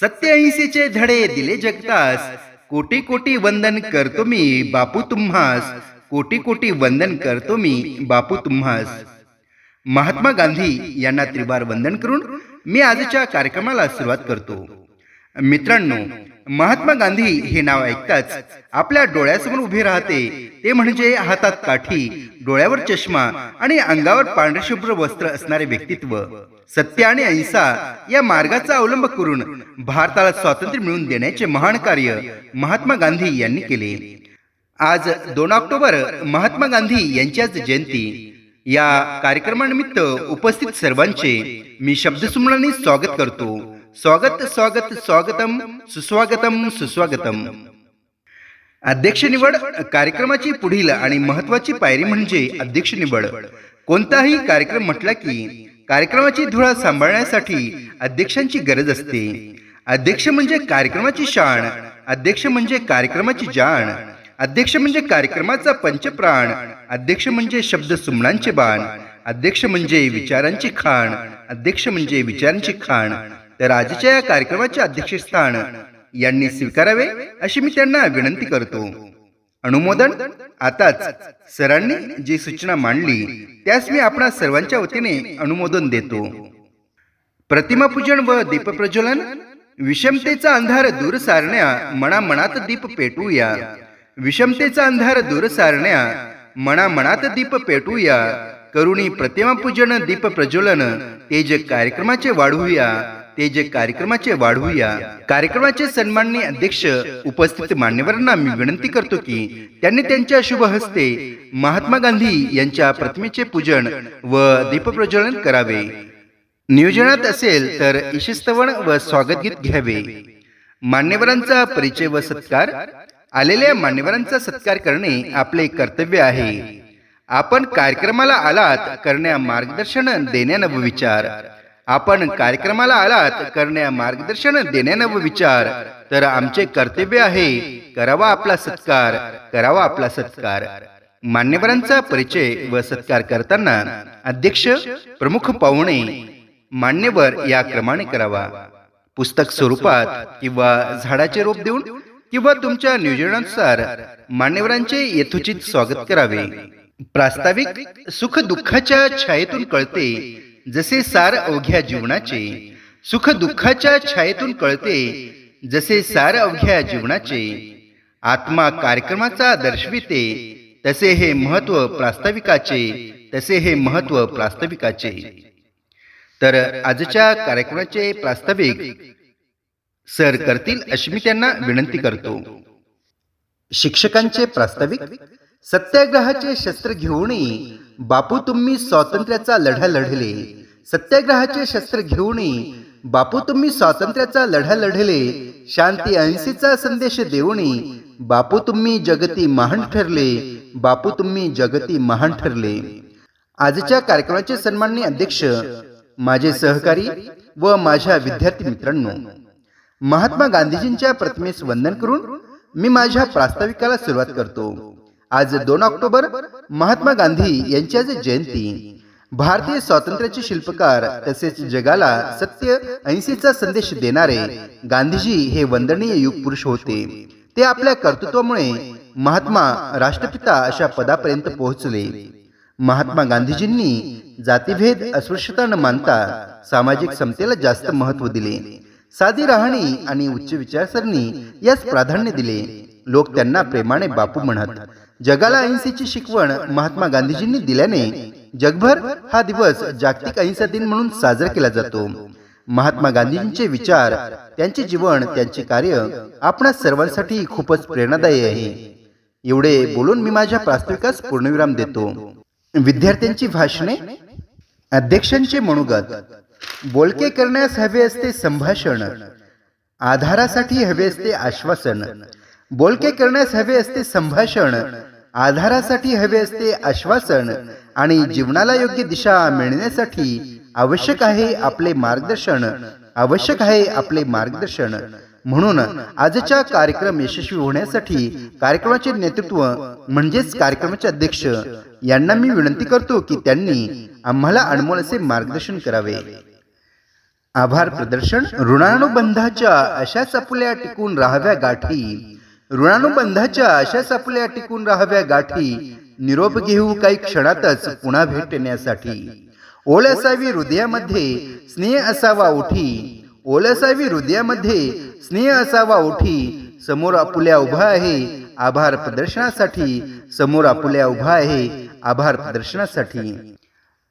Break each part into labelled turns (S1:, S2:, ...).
S1: सत्य अहिंसेचे धडे दिले जगतास. कोटी कोटी वंदन करतो मी बापू तुम्हास. कोटी कोटी वंदन करतो मी बापू तुम्हास. महात्मा गांधी यांना त्रिवार वंदन करून मी आजच्या कार्यक्रमाला सुरुवात करतो. मित्रांनो महात्मा गांधी हे नाव ऐकताच आपल्या डोळ्यासमोर उभे राहते. ते म्हणजे हातात काठी डोळ्यावर चष्मा आणि अंगावर पांढरे शुभ्र वस्त्र असणारे व्यक्तित्व. सत्य आणि अहिंसा या मार्गाचा अवलंब करून भारताला स्वातंत्र्य मिळवून देण्याचे महान कार्य महात्मा गांधी यांनी केले. आज दोन ऑक्टोबर महात्मा गांधी यांच्याच जयंती. या कार्यक्रमानिमित्त उपस्थित सर्वांचे मी शब्दसुमनाने स्वागत करतो. स्वागत स्वागत स्वागतम सुस्वागतम सुस्वागतम. अध्यक्ष निवड कार्यक्रमाची पुढील आणि महत्वाची पायरी म्हणजे अध्यक्ष निवड. कोणताही कार्यक्रम म्हटला की कार्यक्रमाची धुळा सांभाळण्यासाठी अध्यक्षांची गरज असते. अध्यक्ष म्हणजे कार्यक्रमाची शाण अध्यक्ष म्हणजे कार्यक्रमाची जाण अध्यक्ष म्हणजे कार्यक्रमाचा पंचप्राण अध्यक्ष म्हणजे शब्द सुमनांचे बाण अध्यक्ष म्हणजे विचारांची खाण अध्यक्ष म्हणजे विचारांची खाण. तर आजच्या या कार्यक्रमाचे अध्यक्षस्थान यांनी स्वीकारावे अशी मी त्यांना विनंती करतो. अनुमोदन आताच सरांनी जी सूचना मांडली त्यास मी आपणा सर्वांच्या वतीने अनुमोदन देतो. प्रतिमा पूजन व दीपप्रज्वलन विषमतेचा अंधार दूर सारण्या मना मनात दीप पेटूया. विषमतेचा अंधार दूर सारण्या मना मनात दीप पेटूया. करुणी प्रतिमा पूजन दीप प्रज्वलन तेज कार्यक्रमाचे वाढवूया ते जे कार्यक्रमाचे वाढवूया कार्यक्रमाचे सन्माननीय अध्यक्ष उपस्थित मान्यवरांना मी विनंती करतो की त्यांनी त्यांच्या शुभ हस्ते महात्मा गांधी यांच्या प्रतिमेचे पूजन व दीपप्रज्वलन करावे. नियोजनात असेल तर ईशस्तवन व स्वागतगीत घ्यावे. मान्यवरांचा परिचय व सत्कार आलेल्या मान्यवरांचा सत्कार करणे आपले कर्तव्य आहे. आपण कार्यक्रमाला आलात करण्या मार्गदर्शन देण्या विचार. आपण कार्यक्रमाला आलात करण्या मार्गदर्शन देण्या व विचार. तर आमचे कर्तव्य आहे करावा आपला सत्कार करावा आपला सत्कार. मान्यवरांचा परिचय व सत्कार करताना अध्यक्ष प्रमुख पाहुणे मान्यवर या क्रमाने करावा. पुस्तक स्वरूपात किंवा झाडाचे रोप देऊन किंवा तुमच्या नियोजनानुसार मान्यवरांचे यथोचित स्वागत करावे. प्रास्ताविक सुख दुःखाच्या छायेतून कळते. जसे सार अवघ्या जीवनाचे सुख दुःखाच्या छायेतून कळते जसे सार अवघ्या जीवनाचे आत्मा कार्यक्रमाचा दर्शविते तसे हे महत्त्व प्रास्ताविकाचे तसे हे महत्त्व प्रास्ताविकाचे. तर आजच्या कार्यक्रमाचे प्रास्ताविक सर करतील अशी मी त्यांना विनंती करतो. शिक्षकांचे प्रास्ताविक सत्याग्रहाचे शस्त्र घेऊन बापू तुम्ही स्वातंत्र्याचा लढा लढले सत्याग्रहाचे शस्त्र घेऊन बापू तुम्ही स्वातंत्र्याचा लढा लढले शांती अहिंसेचा संदेश देऊन बापू तुम्ही जगती महान ठरले बापू तुम्ही जगती महान ठरले. आजच्या कार्यक्रमाचे सन्माननीय अध्यक्ष माझे सहकारी व माझ्या विद्यार्थी मित्रांनो महात्मा गांधीजींच्या प्रतिमेस वंदन करून मी माझ्या प्रास्ताविकाला सुरुवात करतो. आज दोन ऑक्टोबर महात्मा गांधी यांची जयंती. भारतीय स्वातंत्र्याचे शिल्पकार तसेच जगाला सत्य अहिंसेचा संदेश देणारे गांधीजी हे वंदनीय युग पुरुष होते. ते आपल्या कर्तृत्वामुळे महात्मा राष्ट्रपिता अशा पदापर्यंत पोहोचले. महात्मा गांधीजींनी जातीभेद अस्पृश्यता न मानता सामाजिक समतेला जास्त महत्त्व दिले. साधी राहणी आणि उच्च विचारसरणी यास प्राधान्य दिले. लोक त्यांना प्रेमाने बापू म्हणत जगाला अहिंसेची शिकवण महात्मा गांधीजींनी दिल्याने जगभर हा दिवस जागतिक अहिंसा दिन म्हणून साजरा केला जातो. महात्मा गांधीजींचे विचार त्यांचे जीवन त्यांचे कार्य आपणा सर्वांसाठी खूपच प्रेरणादायी आहे. एवढे बोलून मी माझ्या प्रास्ताविकास पूर्णविराम देतो. विद्यार्थ्यांची भाषणे अध्यक्षांचे मनोगत बोलके करण्यास हवे असते संभाषण आधारासाठी हवे असते आश्वासन बोलके करण्यास हवे असते संभाषण आधारासाठी हवे असते आश्वासन आणि जीवनाला योग्य दिशा मिळण्यासाठी आवश्यक आहे आपले मार्गदर्शन आवश्यक आहे आपले मार्गदर्शन. म्हणून आजच्या कार्यक्रम यशस्वी होण्यासाठी कार्यक्रमाचे नेतृत्व म्हणजेच कार्यक्रमाचे अध्यक्ष यांना मी विनंती करतो की त्यांनी आम्हाला अनमोल असे मार्गदर्शन करावे. आभार प्रदर्शन ऋणानुबंधाच्या अशाच आपल्या टिकून राहाव्या गाठी ऋणानुबंधाच्या अशाच आपल्या टिकून राहाव्या गाठी निरोप घेऊ काही क्षणातच पुन्हा भेटण्यासाठी. ओल असावी हृदयामध्ये स्नेह असावा ओठी ओल असावी हृदयामध्ये स्नेह असावा ओठी समोर आपुल्या उभा आहे आभार प्रदर्शनासाठी. समोर आपुल्या उभा आहे आभार प्रदर्शनासाठी.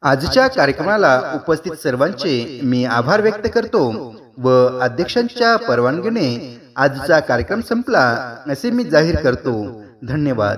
S1: आजच्या कार्यक्रमाला उपस्थित सर्वांचे मी आभार व्यक्त करतो व अध्यक्षांच्या परवानगीने आजचा कार्यक्रम संपला. असे मी जाहीर करतो. धन्यवाद.